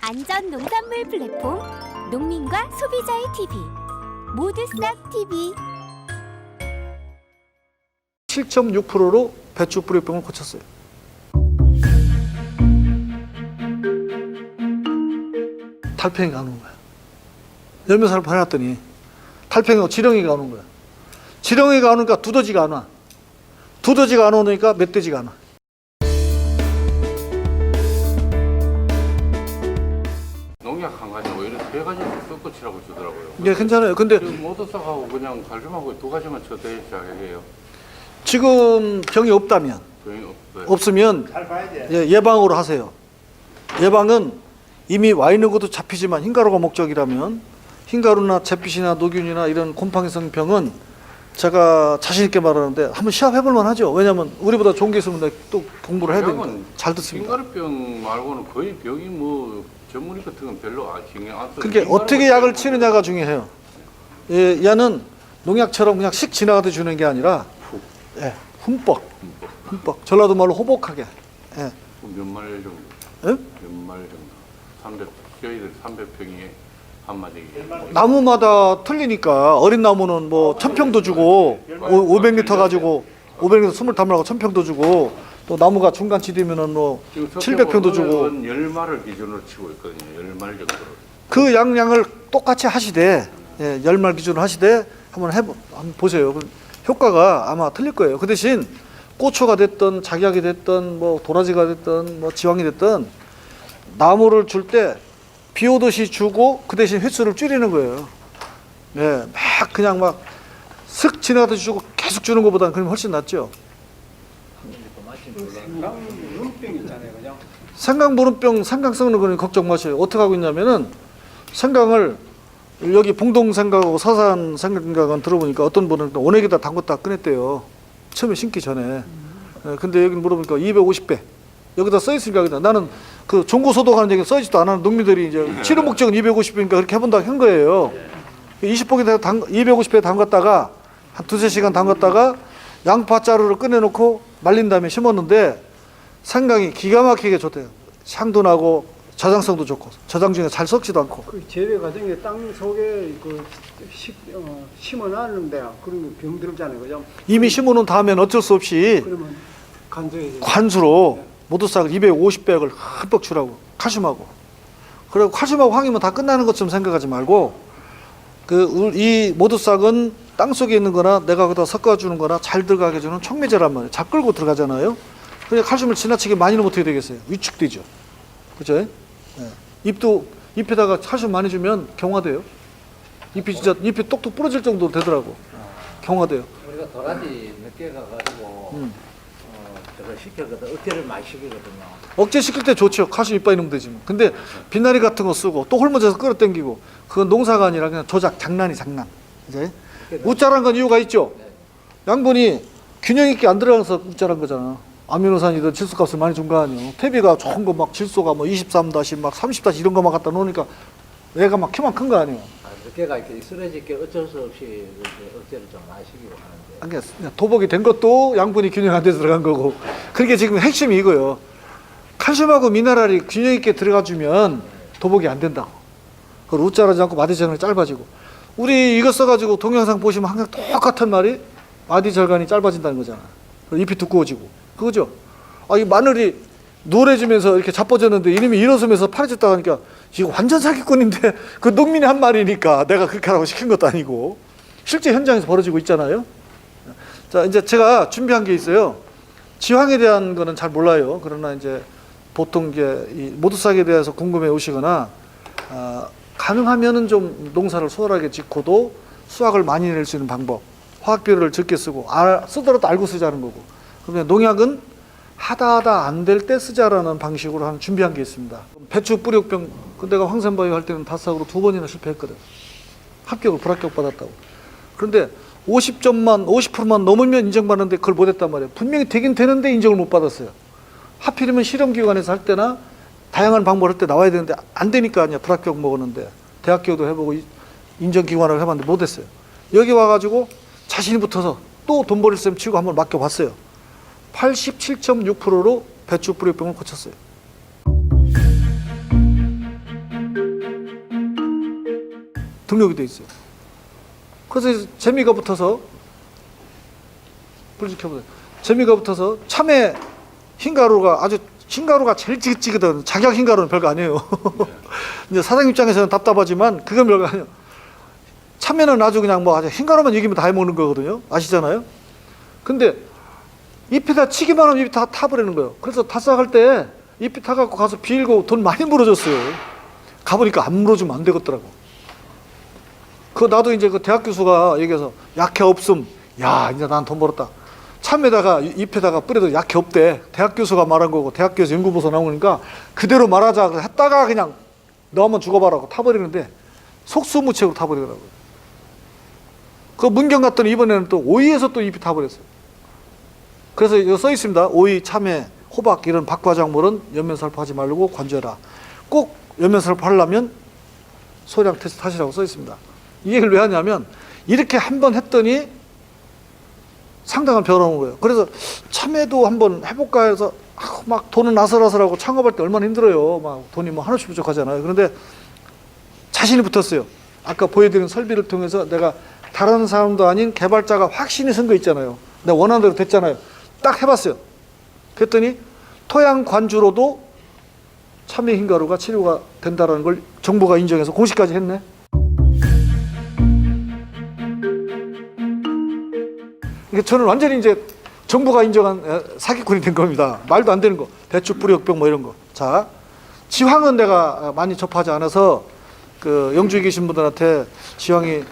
안전 농산물 플랫폼 농민과 소비자의 TV 모두 싹 TV 7.6%로 배추 뿌리병을 고쳤어요. 달팽이가 안 오는 거야. 열매살을 보내놨더니 달팽이가 지렁이가 안 오는 거야. 지렁이가 안 오니까 두더지가 안 와. 두더지가 안 오니까 멧돼지가 안 와. 세 가지 섞어 치라고 주더라고요. 이게 괜찮아요. 근데 지금 모두싹하고 그냥 갈륨하고 두 가지만 쳐대 시작해요. 지금 병이 없다면 병이 없어요. 없으면 예, 예방으로 하세요. 예방은 이미 와 있는 것도 잡히지만 흰가루가 목적이라면 흰가루나 잿빛이나 노균이나 이런 곰팡이성 병은 제가 자신 있게 말하는데 한번 시합해 볼 만하죠. 왜냐하면 우리보다 좋은 게 있으면 내가 또 공부를 해야 되니까 병은 잘 듣습니다. 흰가루병 말고는 거의 병이 뭐 전문의 같은 건 별로 안 신경 안 써요. 그게 어떻게 약을 치느냐가 중요해요. 예, 얘는 농약처럼 그냥 씩 지나가듯 주는 게 아니라 푹 예, 흠뻑. 흠뻑. 전라도 말로 호복하게. 예. 몇말 정도? 예? 몇말 정도? 300 저희들 300평에 한 마디. 나무마다 틀리니까 어린 나무는 뭐 천평도 주고 500m 가지고 500m 25마리고 천평도 주고 또 나무가 중간치 되면은 뭐 700평도 주고 열 마를 기준으로 치고 있거든요. 열말 정도로. 그 양량을 똑같이 하시되 예, 열말 기준으로 하시되 한번 해 한번 보세요. 그 효과가 아마 틀릴 거예요. 그 대신 고초가 됐든 작약이 됐든 뭐 도라지가 됐든 뭐 지왕이 됐든 나무를 줄 때 비 오듯이 주고 그 대신 횟수를 줄이는 거예요. 예, 막 그냥 막 슥 지나가듯이 주고 계속 주는 것보다는 그럼 훨씬 낫죠. 눈병 있잖아요, 그냥. 생강보름병 생강성는 거는 걱정 마세요. 어떻게 하고 있냐면은 생강을 여기 봉동 생강하고 서산 생강은 들어보니까 어떤 분은 또 원액에다 담궜다 꺼냈대요. 처음에 심기 전에. 예, 근데 여기 물어보니까 250배. 여기다 써 있으니까 그냥 나는 그 종고 소독하는 얘기 써 있지도 않은 농민들이 이제 치료 목적은 250배니까 그렇게 해본다고 한 거예요. 20봉에다 담 250배 담갔다가 한 두세 시간 담갔다가 양파 자루를 꺼내놓고 말린 다음에 심었는데 생강이 기가 막히게 좋대요. 향도 나고 저장성도 좋고 저장 중에 잘 썩지도 않고. 그 재배 과정에 땅 속에 그 시, 어, 심어놨는데 그런 병 들잖아요, 그죠? 이미 심어놓은 다음엔 어쩔 수 없이 관수로 모두싹을 250백을 흠뻑 주라고 칼슘하고. 그리고 칼슘하고 황이면 다 끝나는 것처럼 생각하지 말고 그 이 모두싹은 땅 속에 있는 거나 내가 거기다 섞어주는 거나 잘 들어가게 해주는 촉매제란 말이에요 잡 끌고 들어가잖아요 그래 칼슘을 지나치게 많이 넣으면 어떻게 되겠어요 위축되죠 그죠 예. 잎도 잎에다가 칼슘 많이 주면 경화돼요 잎이 진짜 잎이 똑똑 부러질 정도로 되더라고 경화돼요 우리가 도라지 늦게 가가지고 음. 어, 저거 시켰거든 어깨를 많이 시키거든요. 억제 시킬 때 좋죠. 칼슘 이빨 넣으면 되지. 뭐. 근데 빛나리 같은 거 쓰고 또 홀모져서 끌어당기고 그건 농사가 아니라 그냥 조작 장난이 장난. 이제 우짜란 건 이유가 있죠. 양분이 균형 있게 안 들어가서 우짜란 거잖아. 아미노산이든 질소값을 많이 준 거 아니에요. 태비가 좋은 거 막 질소가 뭐 23 다시 막 30 다시 이런 거만 갖다 놓으니까 얘가 막 키만 큰 거 아니에요. 아, 늦게가 이렇게 쓰러질 게 어쩔 수 없이 억제를 좀 하시기로 하는데 그러니까 그냥 도복이 된 것도 양분이 균형 안 돼서 들어간 거고 그게 지금 핵심이 이거예요 칼슘하고 미네랄이 균형 있게 들어가 주면 도복이 안 된다고 그걸 우짜라지 않고 마디절간이 짧아지고 우리 이거 써가지고 동영상 보시면 항상 똑같은 말이 마디 절간이 짧아진다는 거잖아. 잎이 두꺼워지고. 그거죠? 아 이 마늘이 노래지면서 이렇게 자빠졌는데 이름이 일어서면서 파래졌다 하니까 이거 완전 사기꾼인데 그 농민이 한 말이니까 내가 그렇게 하라고 시킨 것도 아니고. 실제 현장에서 벌어지고 있잖아요. 자, 이제 제가 준비한 게 있어요. 지황에 대한 거는 잘 몰라요. 그러나 이제 보통 이제 이 모두싹에 대해서 궁금해 오시거나 아, 가능하면은 좀 농사를 수월하게 짓고도 수확을 많이 낼 수 있는 방법. 화학 비료를 적게 쓰고 아, 쓰더라도 알고 쓰자는 거고. 그러면 농약은 하다 하다 안 될 때 쓰자라는 방식으로 하는 준비한 게 있습니다. 배추 뿌리옥병 그 내가 황산바이오 할 때는 다싹으로 두 번이나 실패했거든. 합격을 불합격 받았다고. 그런데 50점만 50%만 넘으면 인정받는데 그걸 못했단 말이에요. 분명히 되긴 되는데 인정을 못 받았어요. 하필이면 실험기관에서 할 때나 다양한 방법을 할 때 나와야 되는데 안 되니까 아니야 불합격 먹었는데 대학교도 해보고 이- 인정기관을 해봤는데 못했어요. 여기 와가지고 자신이 붙어서 또돈 벌일 셈 치고 한번 맡겨봤어요. 87.6%로 배추 뿌리병을 고쳤어요. 등록이 돼 있어요. 그래서 재미가 붙어서 불 지켜보세요. 재미가 붙어서 참외 흰가루가 아주 흰가루가 제일 찌긋찌긋한 자격 흰가루는 별거 아니에요. 이제 사장 입장에서는 답답하지만 그건 별거 아니에요. 참외는 아주 그냥 뭐 아주 흰가루만 익으면 다 해먹는 거거든요. 아시잖아요? 근데 잎에다 치기만 하면 잎이 다 타버리는 거예요. 그래서 닷삭할 때 잎이 타갖고 가서 빌고 돈 많이 물어줬어요. 가보니까 안 물어주면 안 되겠더라고. 그 나도 이제 그 대학 교수가 얘기해서 약해 없음. 야 이제 난 돈 벌었다. 참에다가 잎에다가 뿌려도 약해 없대. 대학 교수가 말한 거고 대학교에서 연구보서 나오니까 그대로 말하자 했다가 그냥 너 한번 죽어봐라고 타버리는데 속수무책으로 타버리더라고요. 그 문경 갔더니 이번에는 또 오이에서 또 잎이 타버렸어요. 그래서 여기 써 있습니다. 오이, 참외, 호박 이런 박과작물은 연면살포하지 말고 관주해라. 꼭 연면살포 하려면 소량 테스트 하시라고 써 있습니다. 이 얘기를 왜 하냐면 이렇게 한 번 했더니 상당한 변화 온 거예요. 그래서 참외도 한번 해볼까 해서 아, 막 돈은 아슬아슬하고 창업할 때 얼마나 힘들어요. 막 돈이 뭐 한없이 부족하잖아요. 그런데 자신이 붙었어요. 아까 보여드린 설비를 통해서 내가 다른 사람도 아닌 개발자가 확신이 선거 있잖아요. 내가 원하는 대로 됐잖아요. 딱 해봤어요. 그랬더니 토양 관주로도 참외 흰가루가 치료가 된다는 걸 정부가 인정해서 공시까지 했네. 저는 완전히 이제 정부가 인정한 에, 사기꾼이 된 겁니다. 말도 안 되는 거. 배추 뿌리 역병 뭐 이런 거. 자, 지황은 내가 많이 접하지 않아서 그 영주에 계신 분들한테 지황이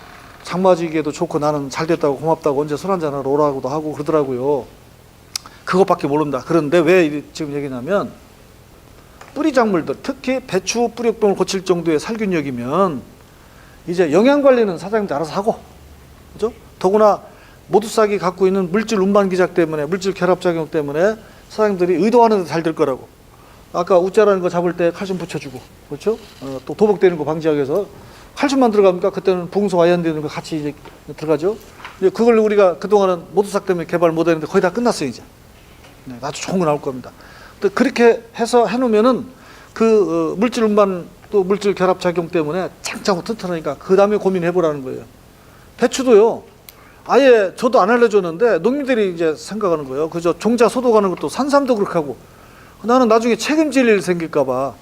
장마지기에도 좋고 나는 잘 됐다고 고맙다고 언제 술 한잔하러 오라고도 하고 그러더라고요. 그것밖에 모른다. 그런데 왜 이- 지금 얘기냐면 뿌리 작물들 특히 배추 뿌리역병을 고칠 정도의 살균력이면 이제 영양 관리는 사장님들 알아서 하고 그죠? 더구나 모두싹이 갖고 있는 물질 운반 기작 때문에 물질 결합 작용 때문에 사장님들이 의도하는 데잘될 거라고. 아까 우짜라는 거 잡을 때 칼슘 붙여주고 그렇죠? 어, 또 도복되는 거 방지하기 위해서 칼슘만 들어갑니까? 그때는 붕소 아연되는 거 같이 이제 들어가죠. 이제 그걸 우리가 그동안은 모두싹 때문에 개발 못했는데 거의 다 끝났어요 이제. 네, 아주 좋은 거 나올 겁니다. 또 그렇게 해서 해놓으면은 그 어, 물질 운반 또 물질 결합 작용 때문에 창창하고 튼튼하니까 그 다음에 고민해보라는 거예요. 배추도요. 아예 저도 안 알려줬는데 농민들이 이제 생각하는 거예요. 그저 종자 소독하는 것도 산삼도 그렇게 하고 나는 나중에 책임질 일 생길까봐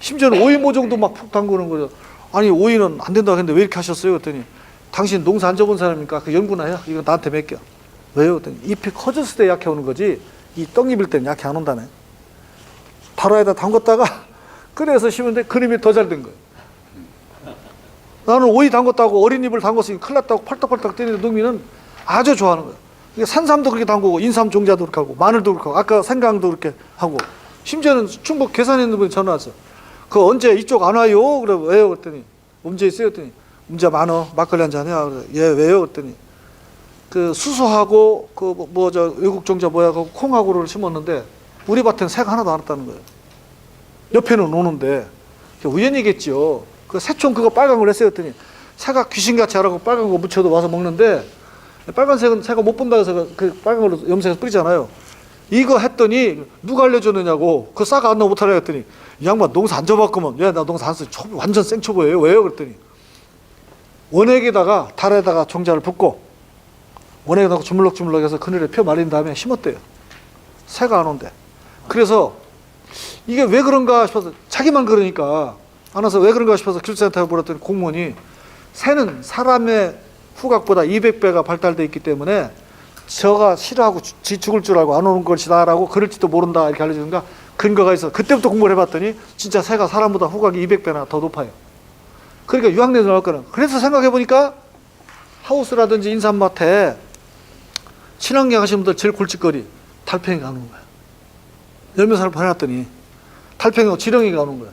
심지어는 오이 모종도 막 푹 담그는 거죠. 아니 오이는 안 된다고 했는데 왜 이렇게 하셨어요? 그랬더니 당신 농사 안 접은 사람이니까 그 연구나 해요. 이거 나한테 맡겨. 왜요? 그랬더니 잎이 커졌을 때 약해 오는 거지 이 떡잎일 때는 약해 안 온다네. 바로에다 담궜다가 끓여서 심은데 그림이 더 잘 된 거예요. 나는 오이 담궜다고 어린 잎을 담궜으니 큰일 났다고 팔딱팔딱 뛰는 농민은 아주 좋아하는 거예요. 이게 산삼도 그렇게 담그고 인삼 종자도 그렇게 하고 마늘도 그렇게 하고 아까 생강도 그렇게 하고 심지어는 충북 계산에 있는 분이 전화 왔어. 그 언제 이쪽 안 와요? 그래 왜요? 그랬더니 문제 있어요? 그랬더니 문제 많어. 막걸리 한잔 해야. 그래. 예 왜요? 그랬더니 그 수소하고 그 뭐 저 외국 종자 뭐야 그 콩하고를 심었는데 우리 밭에는 새가 하나도 안 왔다는 거예요. 옆에는 오는데 우연이겠죠. 그 새총 그거 빨간 걸 했어요. 그랬더니 새가 귀신같이 하라고 빨간 거 묻혀도 와서 먹는데 빨간색은 새가 못 본다 해서 그- 그 빨간 걸로 염색해서 뿌리잖아요. 이거 했더니 누가 알려줬느냐고 그싹안 나고 못하라 했더니 이 양반 농사 안 접었구먼. 예, 나 농사 안 써. 초, 완전 생초보예요. 왜요? 그랬더니 원액에다가 달에다가 종자를 붓고 원액에다가 주물럭주물럭 해서 그늘에 펴 말린 다음에 심었대요. 새가 안 온대. 그래서 이게 왜 그런가 싶어서 자기만 그러니까 안 와서 왜 그런가 싶어서 길센터에 물었더니 공무원이 새는 사람의 후각보다 200배가 발달돼 있기 때문에 저가 싫어하고 주- 지 죽을 줄 알고 안 오는 것이다라고 그럴지도 모른다 이렇게 알려주는가 근거가 있어. 그때부터 공부를 해봤더니 진짜 새가 사람보다 후각이 200배나 더 높아요. 그러니까 유학내도 나올 거는. 그래서 생각해보니까 하우스라든지 인삼밭에 친환경 하시는 분들 제일 골칫거리 달팽이가 안 오는 거야. 열매살을 보내놨더니 달팽이하고 지렁이가 안 오는 거야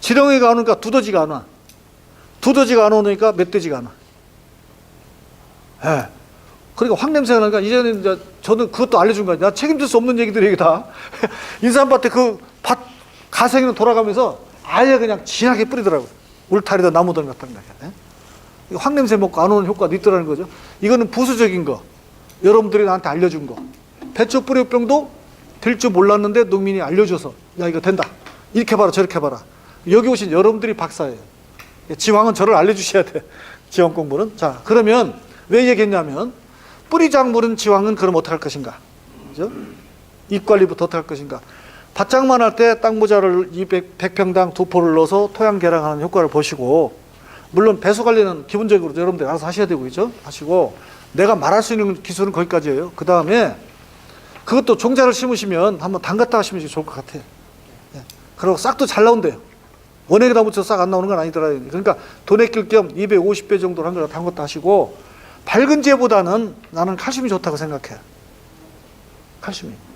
지렁이가 안 오니까 두더지가 안 와. 두더지가 안 오니까 멧돼지가 안 와. 예. 그러니까 확 냄새가 나니까 이제는 이제 저는 그것도 알려준 거야. 나 책임질 수 없는 얘기들이 이게 다. 인삼밭에 그 밭 가생이로 돌아가면서 아예 그냥 진하게 뿌리더라고요. 울타리다 나무들 같은 거. 예? 이거 확 냄새 먹고 안 오는 효과도 있더라는 거죠. 이거는 부수적인 거. 여러분들이 나한테 알려준 거. 배추 뿌리병도 될 줄 몰랐는데 농민이 알려줘서 야 이거 된다. 이렇게 봐라 저렇게 봐라. 여기 오신 여러분들이 박사예요. 지왕은 저를 알려주셔야 돼. 지왕 공부는. 자, 그러면 왜 얘기했냐면 뿌리 작물은 지왕은 그럼 어떻게 할 것인가? 그죠? 잎 관리부터 어떻게 할 것인가? 밭장만 할 때 땅 모자를 200, 100평당 두 포를 넣어서 토양 개량하는 효과를 보시고 물론 배수 관리는 기본적으로 여러분들 알아서 하셔야 되고 있죠? 하시고 내가 말할 수 있는 기술은 거기까지예요. 그 다음에 그것도 종자를 심으시면 한번 담갔다 하시면 좋을 것 같아요. 예. 그리고 싹도 잘 나온대요. 원액에다 묻혀 싹안 나오는 건 아니더라고요. 그러니까 돈에 낄겸 250배 정도로 한 거다 담갔다 하시고 밝은 재보다는 나는 칼슘이 좋다고 생각해. 칼슘이.